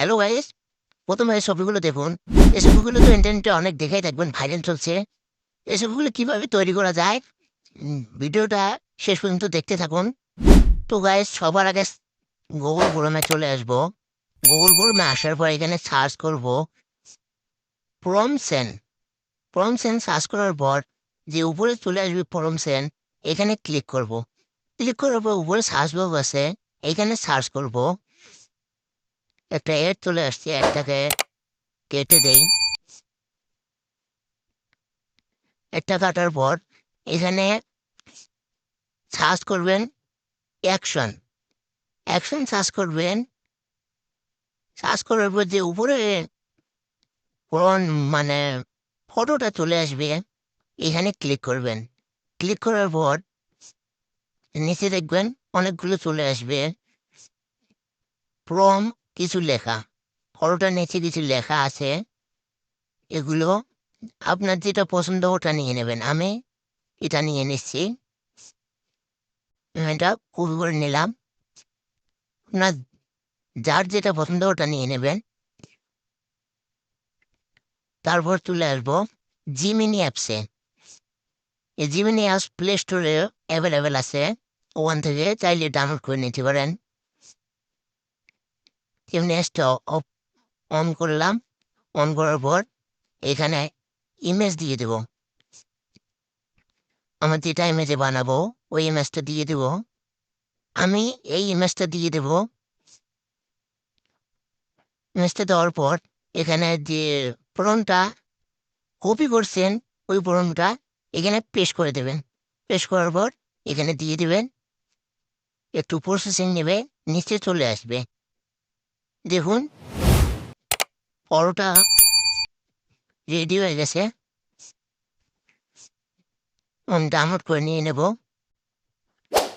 Hello guys প্রথমে এই ছবিগুলো দেখুন। এই ছবিগুলো তো ইন্টারনেটে অনেক দেখেই থাকবেন ভাইরাল চলছে। এই ছবিগুলো কীভাবে তৈরি করা যায় ভিডিওটা শেষ পর্যন্ত দেখতে থাকুন। তো গাইস সবার আগে গুগল ক্রোমে চলে আসব। গুগল ক্রোমে আসার পর এখানে সার্চ করব প্রমসেন প্রমসেন সার্চ করার পর যে উপরে চলে আসবে প্রমসেন এখানে ক্লিক করব। ক্লিক করার পর উপরে সার্চ বক্স আছে, এখানে সার্চ করব। একটা এড চলে আসছে একটাকে কেটে দেই। একটা কাটার পর এখানে সার্চ করবেন অ্যাকশন। অ্যাকশন সার্চ করবেন। সার্চ করার পর যে উপরে কোন মানে ফটোটা চলে আসবে, এখানে ক্লিক করবেন। ক্লিক করার পর নিচে দেখবেন অনেকগুলো চলে আসবে। প্রম কিছু লেখা। ফটোটার নিচে কিছু লেখা আছে। এগুলো আপনার যেটা পছন্দ ওটা নিয়ে নেবেন। আমি এটা নিয়ে নিচ্ছি। এটা কপি করে নিলাম। আপনার যার যেটা পছন্দ ওটা নিয়ে নেবেন। তারপর চলে আসব জিমিনি অ্যাপসে এই জিমিনি অ্যাপস প্লে স্টোরে অ্যাভেলেবেল আছে। ওখান থেকে চাইলে ডাউনলোড করে নিতে পারেন। নেক্সট অন করলাম, অন করার পর এখানে ইমেজ দিয়ে দেব। আমার যেটা ইমেজে বানাবো, ওই ইমেজটা দিয়ে দেব। আমি এই ইমেজটা দিয়ে দেব। ইমেজটা দেওয়ার পর এখানে যে ফর্মটা কপি করছেন, ওই ফর্মটা এখানে পেশ করে দেবেন। পেশ করার পর এখানে দিয়ে দেবেন, একটু প্রসেসিং নেবে, নিচে চলে আসবে। দেখুন, পরোটা রেডি হয়ে গেছে। ডাউনলোড করে নিয়ে নেব।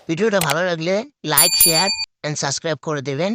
ভিডিওটা ভালো লাগলে লাইক শেয়ার অ্যান্ড সাবস্ক্রাইব করে দেবেন।